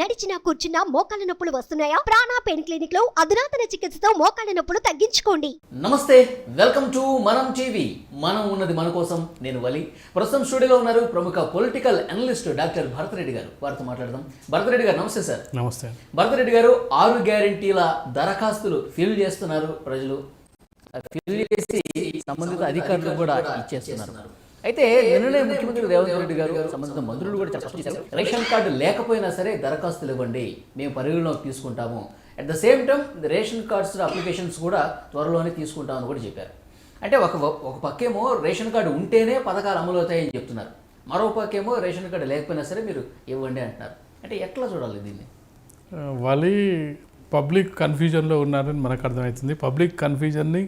నడిచినా కూర్చున్నా మోకాళ్ళ నొప్పులు వస్తున్నాయా? ప్రాణా పెయిన్ క్లినిక్లో అధునాతన చికిత్సతో మోకాళ్ళ నొప్పులు తగ్గించుకోండి. నమస్తే వెల్కమ్ టు మనం టీవీ. మనం ఉన్నది మన కోసం నేను వలి. ప్రస్తుతం స్టూడియోలో ఉన్నారు ప్రముఖ పొలిటికల్ అనలిస్ట్ డాక్టర్ భరతరెడ్డి గారు. వారితో మాట్లాడదాం. భరతరెడ్డి గారు నమస్తే సార్. నమస్తే. భరతరెడ్డి గారు ఆరు గ్యారంటీల దరఖాస్తులు ఫిల్ చేస్తున్నారు ప్రజలు. ఫిల్ చేసి సంబంధిత అధికారులు కూడా ఇచ్చేస్తున్నారు. అయితే నిన్ననే ముఖ్యమంత్రి రేవంత్ రెడ్డి గారు సంబంధిత మంత్రులు కూడా స్పష్టం చేశారు. రేషన్ కార్డు లేకపోయినా సరే దరఖాస్తులు ఇవ్వండి మేము పరిగణలోకి తీసుకుంటాము. At the same time ration cards applications కూడా త్వరలోనే తీసుకుంటామని కూడా చెప్పారు. అంటే ఒక ఒక పక్కేమో రేషన్ కార్డు ఉంటేనే పథకాలు అమలు అవుతాయని చెప్తున్నారు. మరో పక్కేమో రేషన్ కార్డు లేకపోయినా సరే మీరు ఇవ్వండి అంటున్నారు. అంటే ఎట్లా చూడాలి దీన్ని? వాళ్ళు పబ్లిక్ కన్ఫ్యూజన్లో ఉన్నారని మనకు అర్థమవుతుంది. పబ్లిక్ కన్ఫ్యూజన్ని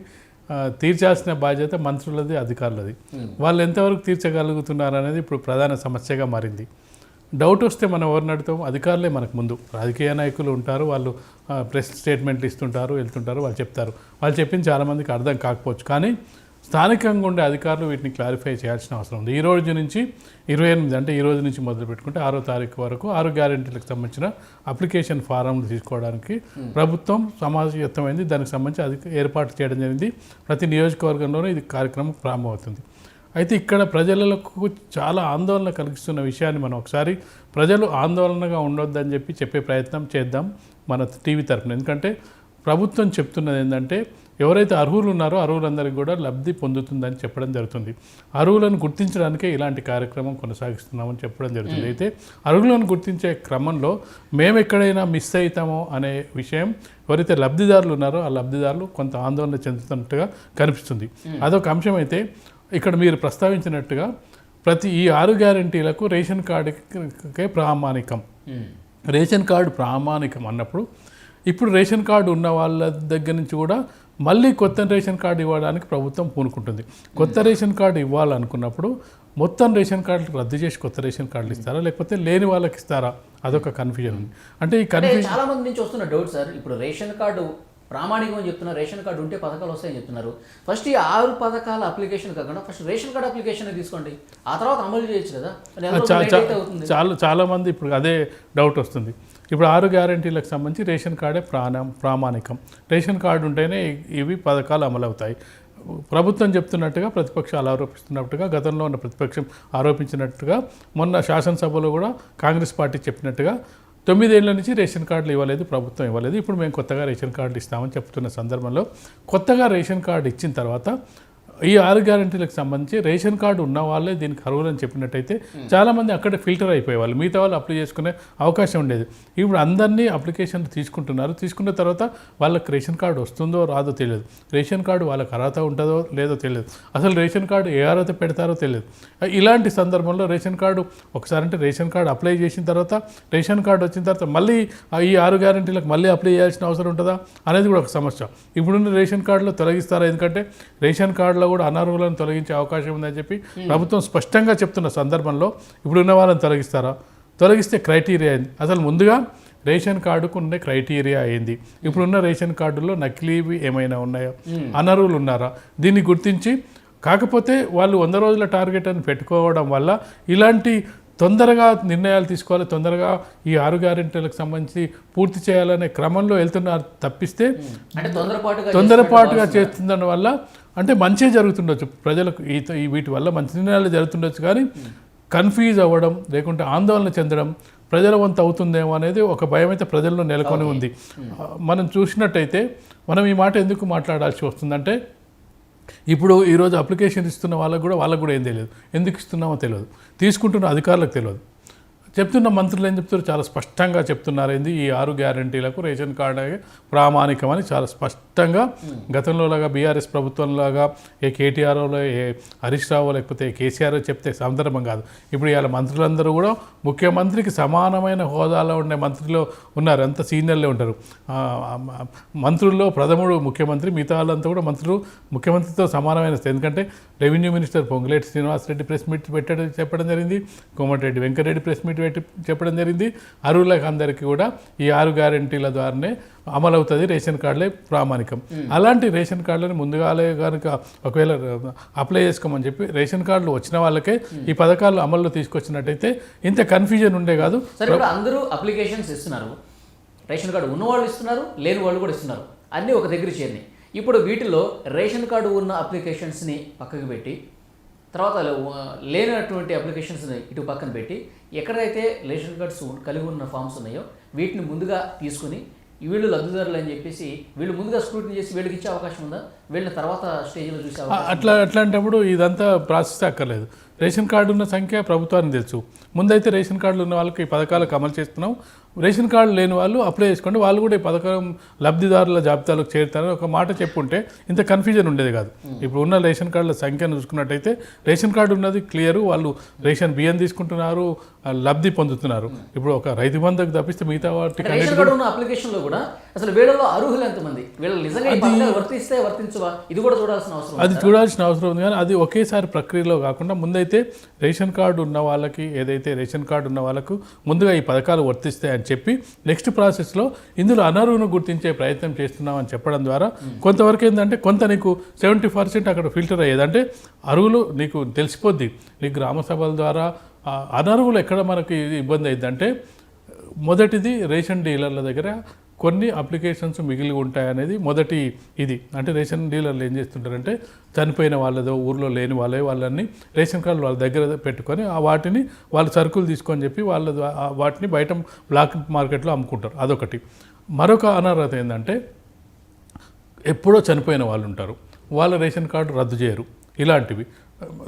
తీర్చాల్సిన బాధ్యత మంత్రులది అధికారులది. వాళ్ళు ఎంతవరకు తీర్చగలుగుతున్నారు అనేది ఇప్పుడు ప్రధాన సమస్యగా మారింది. డౌట్ వస్తే మనం ఎవరిని అడుగుతాం? అధికారులే మనకు ముందు. రాజకీయ నాయకులు ఉంటారు వాళ్ళు ప్రెస్ స్టేట్మెంట్లు ఇస్తుంటారు వెళ్తుంటారు వాళ్ళు చెప్తారు. వాళ్ళు చెప్పింది చాలామందికి అర్థం కాకపోవచ్చు. కానీ స్థానికంగా ఉండే అధికారులు వీటిని క్లారిఫై చేయాల్సిన అవసరం ఉంది. ఈ రోజు నుంచి ఇరవై ఎనిమిది అంటే ఈ రోజు నుంచి మొదలు పెట్టుకుంటే ఆరో తారీఖు వరకు ఆరు గ్యారెంటీలకు సంబంధించిన అప్లికేషన్ ఫారంలు తీసుకోవడానికి ప్రభుత్వం సమాజయుతమైంది. దానికి సంబంధించి అది ఏర్పాటు చేయడం జరిగింది. ప్రతి నియోజకవర్గంలోనూ ఇది కార్యక్రమం ప్రారంభమవుతుంది. అయితే ఇక్కడ ప్రజలకు చాలా ఆందోళన కలిగిస్తున్న విషయాన్ని మనం ఒకసారి ప్రజలు ఆందోళనగా ఉండొద్దని చెప్పి చెప్పే ప్రయత్నం చేద్దాం మన టీవీ తరఫున ఎందుకంటే ప్రభుత్వం చెప్తున్నది ఏంటంటే ఎవరైతే అర్హులు ఉన్నారో అర్హులందరికీ కూడా లబ్ధి పొందుతుందని చెప్పడం జరుగుతుంది. అర్హులను గుర్తించడానికే ఇలాంటి కార్యక్రమం కొనసాగిస్తున్నామని చెప్పడం జరుగుతుంది. అయితే అర్హులను గుర్తించే క్రమంలో మేము ఎక్కడైనా మిస్ అవుతామో అనే విషయం ఎవరైతే లబ్ధిదారులు ఉన్నారో ఆ లబ్ధిదారులు కొంత ఆందోళన చెందుతున్నట్టుగా కనిపిస్తుంది. అదొక అంశం అయితే ఇక్కడ మీరు ప్రస్తావించినట్టుగా ప్రతి ఈ ఆరు గ్యారంటీలకు రేషన్ కార్డుకే ప్రామాణికం. రేషన్ కార్డు ప్రామాణికం అన్నప్పుడు ఇప్పుడు రేషన్ కార్డు ఉన్న వాళ్ళ దగ్గర నుంచి కూడా మళ్ళీ కొత్త రేషన్ కార్డు ఇవ్వడానికి ప్రభుత్వం పూనుకుంటుంది. కొత్త రేషన్ కార్డు ఇవ్వాలనుకున్నప్పుడు మొత్తం రేషన్ కార్డులు రద్దు చేసి కొత్త రేషన్ కార్డులు ఇస్తారా? లేకపోతే లేని వాళ్ళకి ఇస్తారా? అదొక కన్ఫ్యూజన్ ఉంది అంటే ఈ కన్ఫ్యూజన్ చాలా మంది నుంచి వస్తున్న డౌట్ సార్ ఇప్పుడు రేషన్ కార్డు ప్రామాణికం చెప్తున్నారు. రేషన్ కార్డు ఉంటే పథకాలు వస్తాయని చెప్తున్నారు. ఫస్ట్ ఈ ఆరు పథకాల అప్లికేషన్ కాకుండా ఫస్ట్ రేషన్ కార్డు అప్లికేషన్ తీసుకోండి. ఆ తర్వాత అమలు చేయొచ్చు కదా. నెల రోజులు చా- late చా- అయితే అవుతుంది. చాలా చాలామంది ఇప్పుడు అదే డౌట్ వస్తుంది. ఇప్పుడు ఆరు గ్యారంటీలకు సంబంధించి రేషన్ కార్డే ప్రాణం ప్రామాణికం. రేషన్ కార్డు ఉంటేనే ఇవి పథకాలు అమలవుతాయి. ప్రభుత్వం చెప్తున్నట్టుగా ప్రతిపక్షాలు ఆరోపిస్తున్నట్టుగా గతంలో ఉన్న ప్రతిపక్షం ఆరోపించినట్టుగా మొన్న శాసనసభలో కూడా కాంగ్రెస్ పార్టీ చెప్పినట్టుగా తొమ్మిదేళ్ళ నుంచి రేషన్ కార్డులు ఇవ్వలేదు ప్రభుత్వం ఇవ్వలేదు. ఇప్పుడు మేము కొత్తగా రేషన్ కార్డులు ఇస్తామని చెప్తున్న సందర్భంలో కొత్తగా రేషన్ కార్డు ఇచ్చిన తర్వాత ఈ ఆరు గ్యారంటీలకు సంబంధించి రేషన్ కార్డు ఉన్న వాళ్ళే దీనికి అర్హులని చెప్పినట్టయితే చాలామంది అక్కడే ఫిల్టర్ అయిపోయేవాళ్ళు మిగతా వాళ్ళు అప్లై చేసుకునే అవకాశం ఉండేది. ఇప్పుడు అందరినీ అప్లికేషన్ తీసుకుంటున్నారు. తీసుకున్న తర్వాత వాళ్ళకి రేషన్ కార్డు వస్తుందో రాదో తెలియదు. రేషన్ కార్డు వాళ్ళకి అర్హత ఉంటుందో లేదో తెలియదు. అసలు రేషన్ కార్డు ఏ అర్హత పెడతారో తెలియదు. ఇలాంటి సందర్భంలో రేషన్ కార్డు ఒకసారి అంటే రేషన్ కార్డు అప్లై చేసిన తర్వాత రేషన్ కార్డు వచ్చిన తర్వాత మళ్ళీ ఈ ఆరు గ్యారంటీలకు మళ్ళీ అప్లై చేయాల్సిన అవసరం ఉంటుందా? అనేది కూడా ఒక సమస్య. ఇప్పుడున్న రేషన్ కార్డులో తొలగిస్తారా? ఎందుకంటే రేషన్ కార్డులో కూడా అనర్హులను తొలగించే అవకాశం ఉందని చెప్పి ప్రభుత్వం స్పష్టంగా చెప్తున్న సందర్భంలో ఇప్పుడున్న వాళ్ళని తొలగిస్తారా? తొలగిస్తే క్రైటీరియా అయింది అసలు ముందుగా రేషన్ కార్డుకు ఉండే క్రైటీరియా అయింది ఇప్పుడున్న రేషన్ కార్డులో నకిలీవి ఏమైనా ఉన్నాయా? అనర్హులు ఉన్నారా? దీన్ని గుర్తించి కాకపోతే వాళ్ళు వంద రోజుల టార్గెట్ అని పెట్టుకోవడం వల్ల ఇలాంటి తొందరగా నిర్ణయాలు తీసుకోవాలి తొందరగా ఈ ఆరు గ్యారెంటీలకు సంబంధించి పూర్తి చేయాలనే క్రమంలో వెళ్తున్నారు తప్పిస్తే తొందరపాటుగా చేస్తుందన్న వల్ల అంటే మంచి జరుగుతుండొచ్చు. ప్రజలకు ఈ వీటి వల్ల మంచి నిర్ణయాలు జరుగుతుండొచ్చు కానీ కన్ఫ్యూజ్ అవ్వడం లేకుంటే ఆందోళన చెందడం ప్రజల వంతు అవుతుందేమో అనేది ఒక భయం అయితే ప్రజల్లో నెలకొని ఉంది. మనం చూసినట్టయితే మనం ఈ మాట ఎందుకు మాట్లాడాల్సి వస్తుందంటే ఇప్పుడు ఈరోజు అప్లికేషన్ ఇస్తున్న వాళ్ళకు కూడా వాళ్ళకు కూడా ఏం తెలియదు. ఎందుకు ఇస్తున్నామో తెలియదు. తీసుకుంటున్న అధికారులకు తెలియదు. చెప్తున్న మంత్రులు ఏం చెప్తారు చాలా స్పష్టంగా చెప్తున్నారు. ఏంది? ఈ ఆరు గ్యారంటీలకు రేషన్ కార్డు ప్రామాణికం అని చాలా స్పష్టంగా గతంలోలాగా బీఆర్ఎస్ ప్రభుత్వంలాగా ఏ కేటీఆర్ఓలో ఏ హరీష్ రావు లేకపోతే కేసీఆర్ చెప్తే సందర్భం కాదు. ఇప్పుడు ఇవాళ మంత్రులందరూ కూడా ముఖ్యమంత్రికి సమానమైన హోదాలో ఉండే మంత్రిలో ఉన్నారు. అంత సీనియర్లే ఉంటారు. మంత్రుల్లో ప్రథముడు ముఖ్యమంత్రి మిగతా వాళ్ళంతా కూడా మంత్రులు ముఖ్యమంత్రితో సమానమైన. ఎందుకంటే revenue minister Ponguleti Srinivasa Reddy press meet పెట్టడం చెప్పడం జరిగింది. కోమటిరెడ్డి వెంకటరెడ్డి ప్రెస్ మీట్ చెప్పడం జరిగింది. అర్హులకు అందరికీ కూడా ఈ ఆరు గ్యారెంటీల ద్వారానే అమలవుతుంది రేషన్ కార్డులే ప్రామాణికం. అలాంటి రేషన్ కార్డులను ముందుగాలే కనుక ఒకవేళ అప్లై చేసుకోమని చెప్పి రేషన్ కార్డులు వచ్చిన వాళ్ళకే ఈ పథకాలు అమల్లో తీసుకొచ్చినట్టయితే ఇంత కన్ఫ్యూజన్ ఉండే కాదు. అందరూ అప్లికేషన్స్ ఇస్తున్నారు. రేషన్ కార్డు ఉన్నవాళ్ళు ఇస్తున్నారు లేని వాళ్ళు కూడా ఇస్తున్నారు. అన్నీ ఒక దగ్గర చేరినాయి. ఇప్పుడు వీటిలో రేషన్ కార్డు ఉన్న అప్లికేషన్స్ని పక్కకు పెట్టి తర్వాత లేనటువంటి అప్లికేషన్స్ని ఇటు పక్కన పెట్టి ఎక్కడైతే రేషన్ కార్డ్స్ కలిగి ఉన్న ఫామ్స్ ఉన్నాయో వీటిని ముందుగా తీసుకుని వీళ్ళు లబ్ధిదారులు అని చెప్పేసి వీళ్ళు ముందుగా స్క్రూటినీ చేసి వీళ్ళకి ఇచ్చే అవకాశం ఉందా? వీళ్ళని తర్వాత స్టేజ్లో చూసే అట్లా అట్లాంటప్పుడు ఇదంతా ప్రాసెస్ అక్కర్లేదు. రేషన్ కార్డు ఉన్న సంఖ్య ప్రభుత్వానికి తెలుసు. ముందైతే రేషన్ కార్డులు ఉన్న వాళ్ళకి ఈ పథకాలకు అమలు చేస్తున్నాం. రేషన్ కార్డు లేని వాళ్ళు అప్లై చేసుకోండి. వాళ్ళు కూడా ఈ పథకం లబ్ధిదారుల జాబితాలోకి చేరుతారని ఒక మాట చెప్పుంటే ఇంత కన్ఫ్యూజన్ ఉండేది కాదు. ఇప్పుడు ఉన్న రేషన్ కార్డుల సంఖ్యను చూసుకున్నట్టయితే రేషన్ కార్డు ఉన్నది క్లియర్ వాళ్ళు రేషన్ బియ్యం తీసుకుంటున్నారు లబ్ధి పొందుతున్నారు. ఇప్పుడు ఒక రైతు బంధుకు తప్పిస్తే మిగతా వాటికి లో కూడా అసలు వీళ్ళలో అర్హులు ఎంతమంది? వీళ్ళు నిజంగా ఈ పథకాలు వర్తిస్తే వర్తించవా? ఇది కూడా చూడాల్సిన అవసరం అది చూడాల్సిన అవసరం ఉంది కానీ అది ఒకేసారి ప్రక్రియలో కాకుండా ముందైతే రేషన్ కార్డు ఉన్న వాళ్ళకి ఏదైతే రేషన్ కార్డు ఉన్న వాళ్ళకు ముందుగా ఈ పథకాలు వర్తిస్తాయని చెప్పి నెక్స్ట్ ప్రాసెస్లో ఇందులో అనర్హును గుర్తించే ప్రయత్నం చేస్తున్నామని చెప్పడం ద్వారా కొంతవరకు ఏంటంటే కొంత నీకు సెవెంటీ పర్సెంట్ అక్కడ ఫిల్టర్ అయ్యేది. అంటే అరువులు నీకు తెలిసిపోద్ది. నీకు గ్రామ సభల ద్వారా అనర్హులు ఎక్కడ మనకి ఇబ్బంది అయిందంటే మొదటిది రేషన్ డీలర్ల దగ్గర కొన్ని అప్లికేషన్స్ మిగిలి ఉంటాయనేది మొదటి ఇది. అంటే రేషన్ డీలర్లు ఏం చేస్తుంటారంటే చనిపోయిన వాళ్ళదో ఊర్లో లేని వాళ్ళే వాళ్ళని రేషన్ కార్డులు వాళ్ళ దగ్గర పెట్టుకొని ఆ వాటిని వాళ్ళు సరుకులు తీసుకొని చెప్పి వాళ్ళ వాటిని బయట బ్లాక్ మార్కెట్లో అమ్ముకుంటారు. అదొకటి. మరొక అనర్హత ఏంటంటే ఎప్పుడో చనిపోయిన వాళ్ళు ఉంటారు. వాళ్ళ రేషన్ కార్డు రద్దు చేయరు. ఇలాంటివి.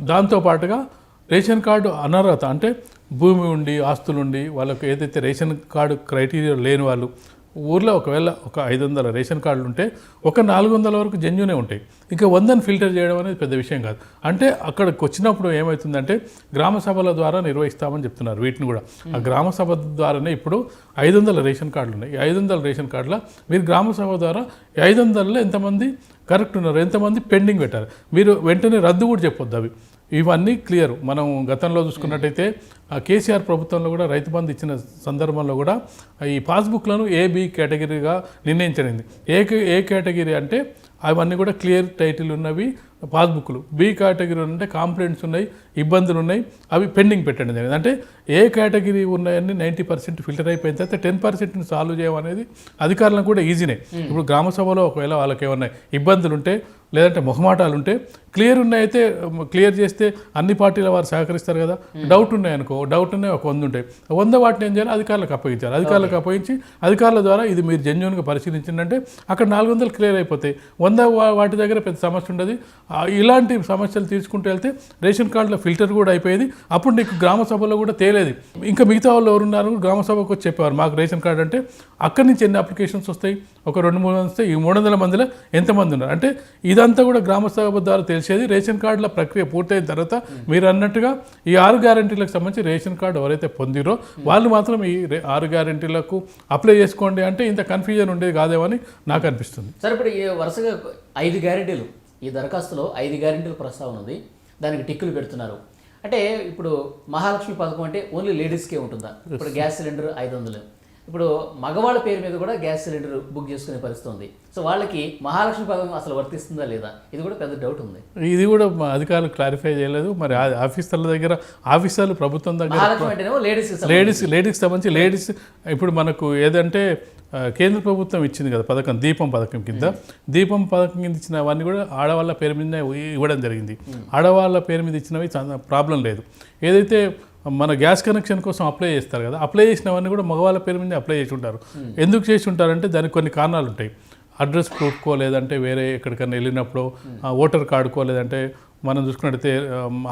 దాంతో పాటుగా రేషన్ కార్డు అనర్హత అంటే భూమి ఉండి ఆస్తులు ఉండి వాళ్ళకు ఏదైతే రేషన్ కార్డు క్రైటీరియా లేని వాళ్ళు ఊర్లో ఒకవేళ ఒక ఐదు వందల రేషన్ కార్డులు ఉంటే ఒక నాలుగు వందల వరకు జెన్యునే ఉంటాయి. ఇంకా వందని ఫిల్టర్ చేయడం అనేది పెద్ద విషయం కాదు. అంటే అక్కడికి వచ్చినప్పుడు ఏమవుతుందంటే గ్రామ సభల ద్వారా నిర్వహిస్తామని చెప్తున్నారు వీటిని కూడా. ఆ గ్రామ సభ ద్వారానే ఇప్పుడు ఐదు వందల రేషన్ కార్డులు ఉన్నాయి. ఈ ఐదు వందల రేషన్ కార్డుల మీరు గ్రామ సభ ద్వారా ఐదు వందలలో ఎంతమంది కరెక్ట్ ఉన్నారు. ఎంతమంది పెండింగ్ పెట్టారు? మీరు వెంటనే రద్దు కూడా చెప్పొద్దు అవి. ఇవన్నీ క్లియర్. మనం గతంలో చూసుకున్నట్టయితే ఆ కేసీఆర్ ప్రభుత్వంలో కూడా రైతు బంధు ఇచ్చిన సందర్భంలో కూడా ఈ పాస్బుక్లను A B కేటగిరీగా నిర్ణయించడింది A K- A category అంటే అవన్నీ కూడా క్లియర్ టైటిల్ ఉన్నవి పాస్బుక్లు. బి కేటగిరీ అంటే కాంప్లైంట్స్ ఉన్నాయి ఇబ్బందులు ఉన్నాయి అవి పెండింగ్ పెట్టండి. జరిగింది అంటే ఏ కేటగిరీ ఉన్నాయని నైంటీ పర్సెంట్ ఫిల్టర్ అయిపోయిన తర్వాత టెన్ పర్సెంట్ని సాల్వ్ చేయడం అనేది అధికారులకు కూడా ఈజీనే. ఇప్పుడు గ్రామ సభలో ఒకవేళ వాళ్ళకి ఏమన్నా ఇబ్బందులు ఉంటే లేదంటే మొహమాటాలు ఉంటే క్లియర్ ఉన్నాయితే క్లియర్ చేస్తే అన్ని పార్టీల వారు సహకరిస్తారు కదా. డౌట్ ఉన్నాయనుకో డౌట్ ఉన్నాయి ఒక వంద ఉంటాయి. వంద వాటిని ఏం చేయాలి? అధికారులకు అప్పగించాలి. అధికారులకు అప్పగించి అధికారుల ద్వారా ఇది మీరు జెన్యున్గా పరిశీలించిందంటే అక్కడ నాలుగు వందలు క్లియర్ అయిపోతాయి. వంద వాటి దగ్గర పెద్ద సమస్య ఉండదు. ఇలాంటి సమస్యలు తీసుకుంటూ వెళ్తే రేషన్ కార్డుల ఫిల్టర్ కూడా అయిపోయేది. అప్పుడు నీకు గ్రామ సభలో కూడా తేలేది. ఇంకా మిగతా వాళ్ళు ఎవరున్నారు? గ్రామ సభకు వచ్చి చెప్పేవారు మాకు రేషన్ కార్డు అంటే అక్కడి నుంచి ఎన్ని అప్లికేషన్స్ వస్తాయి? ఒక రెండు మూడు వందలు ఈ మూడు వందల మందిలో ఎంతమంది ఉన్నారు? అంటే ఇదంతా కూడా గ్రామ సభ ద్వారా తెలిసేది. రేషన్ కార్డుల ప్రక్రియ పూర్తయిన తర్వాత మీరు అన్నట్టుగా ఈ ఆరు గ్యారంటీలకు సంబంధించి రేషన్ కార్డు ఎవరైతే పొందిరో వాళ్ళు మాత్రం ఈ ఆరు గ్యారంటీలకు అప్లై చేసుకోండి అంటే ఇంత కన్ఫ్యూజన్ ఉండేది కాదేమని నాకు అనిపిస్తుంది. సార్ ఇప్పుడు ఈ వరుసగా ఐదు గ్యారెంటీలు ఈ దరఖాస్తులో ఐదు గ్యారెంటీలు ప్రస్తావన ఉంది. దానికి టిక్కులు పెడుతున్నారు. అంటే ఇప్పుడు మహాలక్ష్మి పథకం అంటే ఓన్లీ లేడీస్కే ఉంటుందా? ఇప్పుడు గ్యాస్ సిలిండర్ ఐదు వందలు. ఇప్పుడు మగవాళ్ళ పేరు మీద కూడా గ్యాస్ సిలిండర్ బుక్ చేసుకునే పరిస్థితి ఉంది సో వాళ్ళకి మహాలక్ష్మి పథకం అసలు వర్తిస్తుందా లేదా? ఇది కూడా పెద్ద డౌట్ ఉంది. ఇది కూడా అధికారులు క్లారిఫై చేయలేదు. మరి ఆఫీసర్ల దగ్గర ఆఫీసర్లు ప్రభుత్వం దగ్గర లేడీస్ లేడీస్ లేడీస్కి సంబంధించి. లేడీస్ ఇప్పుడు మనకు ఏదంటే కేంద్ర ప్రభుత్వం ఇచ్చింది కదా పథకం దీపం పథకం కింద. దీపం పథకం కింద ఇచ్చిన అవన్నీ కూడా ఆడవాళ్ళ పేరు మీద ఇవ్వడం జరిగింది. ఆడవాళ్ళ పేరు మీద ఇచ్చినవి ప్రాబ్లం లేదు. ఏదైతే మన గ్యాస్ కనెక్షన్ కోసం అప్లై చేస్తారు కదా. అప్లై చేసినవన్నీ కూడా మగవాళ్ళ పేరు మీద అప్లై చేసి ఉంటారు ఎందుకు చేసి ఉంటారంటే దానికి కొన్ని కారణాలు ఉంటాయి అడ్రస్ ప్రూఫ్కో లేదంటే వేరే ఎక్కడికైనా వెళ్ళినప్పుడు ఓటర్ కార్డుకో లేదంటే మనం చూసుకున్నట్టయితే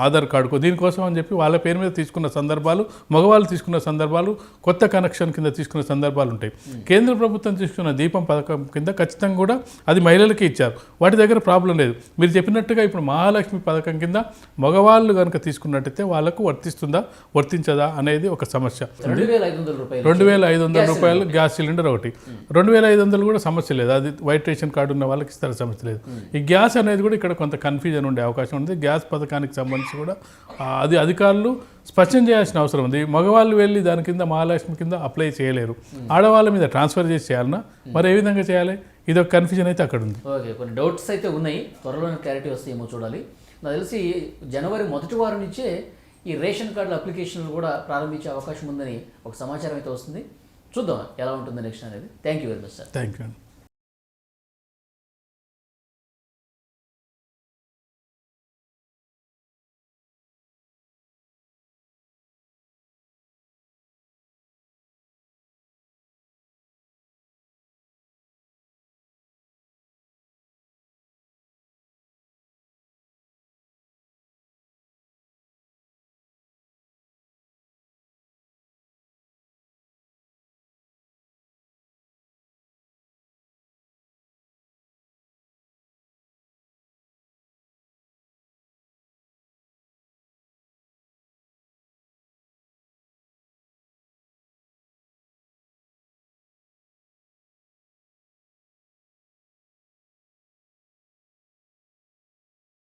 ఆధార్ కార్డుకో దీనికోసం అని చెప్పి వాళ్ళ పేరు మీద తీసుకున్న సందర్భాలు మగవాళ్ళు తీసుకున్న సందర్భాలు కొత్త కనెక్షన్ కింద తీసుకున్న సందర్భాలు ఉంటాయి. కేంద్ర ప్రభుత్వం తీసుకున్న దీపం పథకం కింద ఖచ్చితంగా కూడా అది మహిళలకి ఇచ్చారు. వాటి దగ్గర ప్రాబ్లం లేదు. మీరు చెప్పినట్టుగా ఇప్పుడు మహాలక్ష్మి పథకం కింద మగవాళ్ళు కనుక తీసుకున్నట్టయితే వాళ్ళకు వర్తిస్తుందా వర్తించదా అనేది ఒక సమస్య. రెండు వేల ఐదు వందల రూపాయలు. రెండు వేల ఐదు వందల రూపాయలు గ్యాస్ సిలిండర్ ఒకటి. రెండు వేల ఐదు వందలు కూడా సమస్య లేదు. అది వైట్ రేషన్ కార్డు ఉన్న వాళ్ళకి ఇస్తారు సమస్య లేదు. ఈ గ్యాస్ అనేది కూడా ఇక్కడ కొంత కన్ఫ్యూజన్ ఉండే అవకాశం ఉంది గ్యాస్ పథకానికి సంబంధించి కూడా అది అధికారులు స్పష్టం చేయాల్సిన అవసరం ఉంది. మగవాళ్ళు వెళ్ళి దాని కింద మహాలక్ష్మి కింద అప్లై చేయలేరు. ఆడవాళ్ళ మీద ట్రాన్స్ఫర్ చేసి చేయాలన్నా మరి ఏ విధంగా చేయాలి? ఇది ఒక కన్ఫ్యూజన్ అయితే అక్కడ ఉంది. ఓకే కొన్ని డౌట్స్ అయితే ఉన్నాయి. త్వరలోనే క్లారిటీ వస్తాయేమో చూడాలి. నాకు తెలిసి జనవరి మొదటి వారం నుంచే ఈ రేషన్ కార్డుల అప్లికేషన్లు కూడా ప్రారంభించే అవకాశం ఉందని ఒక సమాచారం అయితే వస్తుంది. చూద్దాం ఎలా ఉంటుంది నెక్స్ట్ అనేది. Thank you very much sir thank you అండి